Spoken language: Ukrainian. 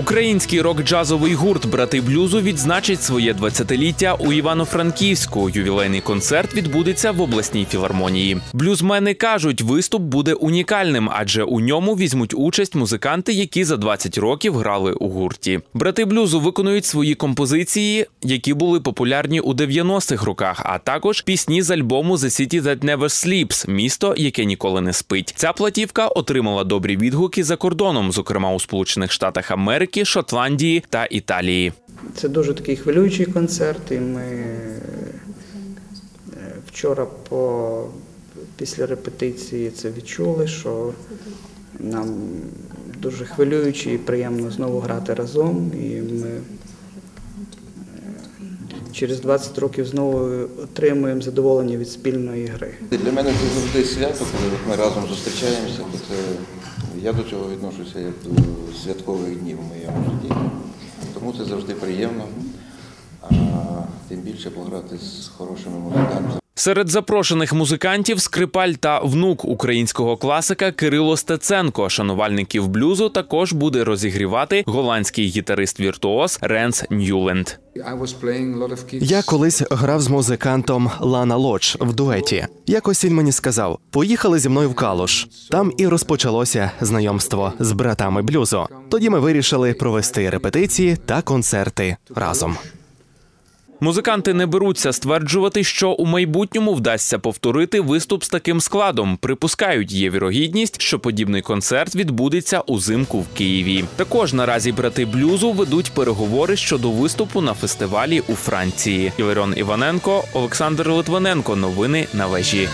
Український рок-джазовий гурт Брати блюзу відзначить своє 20-ліття у Івано-Франківську. Ювілейний концерт відбудеться в обласній філармонії. Блюзмени кажуть, виступ буде унікальним, адже у ньому візьмуть участь музиканти, які за 20 років грали у гурті. Брати блюзу виконують свої композиції, які були популярні у 90-х роках, а також пісні з альбому The City That Never Sleeps – місто, яке ніколи не спить. Ця платівка отримала добрі відгуки за кордоном, зокрема у Сполучених Штатах Америки, Шотландії та Італії. Це дуже такий хвилюючий концерт, і ми е, вчора по, після репетиції це відчули, що нам дуже хвилююче і приємно знову грати разом. І ми е, через 20 років знову отримуємо задоволення від спільної гри. Для мене це завжди свято, коли ми разом зустрічаємося, це я до цього відношуся як до святкових днів в моєму житті. Тому це завжди приємно, а тим більше пограти з хорошими музикантами. Серед запрошених музикантів скрипаль та внук українського класика Кирило Стеценко. Шанувальників блюзу також буде розігрівати голландський гітарист-віртуоз Ренс Ньюленд. Я колись грав з музикантом Лана Лодж в дуеті. Якось він мені сказав: поїхали зі мною в Калуш. Там і розпочалося знайомство з братами блюзу. Тоді ми вирішили провести репетиції та концерти разом. Музиканти не беруться стверджувати, що у майбутньому вдасться повторити виступ з таким складом. Припускають, є вірогідність, що подібний концерт відбудеться узимку в Києві. Також наразі брати блюзу ведуть переговори щодо виступу на фестивалі у Франції. Іларіон Іваненко, Олександр Литвиненко. Новини на вежі.